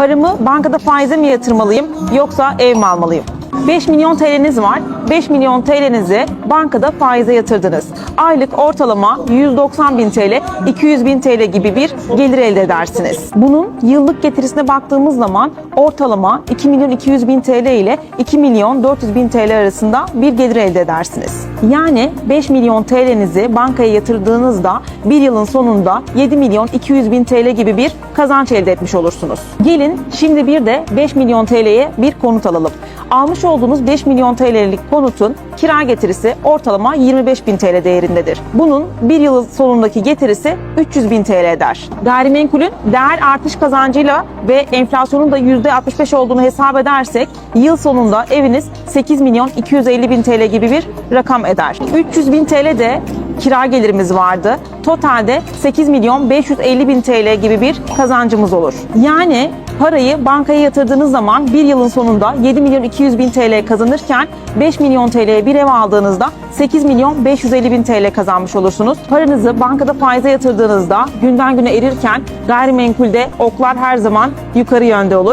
Paramı bankada faize mi yatırmalıyım yoksa ev mi almalıyım? 5 milyon TL'niz var. 5 milyon TL'nizi bankada faize yatırdınız. Aylık ortalama 190 bin TL, 200 bin TL gibi bir gelir elde edersiniz. Bunun yıllık getirisine baktığımız zaman ortalama 2 milyon 200 bin TL ile 2 milyon 400 bin TL arasında bir gelir elde edersiniz. Yani 5 milyon TL'nizi bankaya yatırdığınızda bir yılın sonunda 7 milyon 200 bin TL gibi bir kazanç elde etmiş olursunuz. Gelin şimdi bir de 5 milyon TL'ye bir konut alalım. Almış olduğunuz 5 milyon TL'lik konutun kira getirisi ortalama 25 bin TL değerindedir. Bunun bir yıl sonundaki getirisi 300 bin TL eder. Gayrimenkulün değer artış kazancıyla ve enflasyonun da %65 olduğunu hesap edersek yıl sonunda eviniz 8 milyon 250 bin TL gibi bir rakam eder. 300 bin TL de kira gelirimiz vardı. Totalde 8 milyon 550 bin TL gibi bir kazancımız olur. Yani parayı bankaya yatırdığınız zaman bir yılın sonunda 7 milyon 200 bin TL kazanırken 5 milyon TL'ye bir ev aldığınızda 8 milyon 550 bin TL kazanmış olursunuz. Paranızı bankada faize yatırdığınızda günden güne erirken gayrimenkulde oklar her zaman yukarı yönde olur.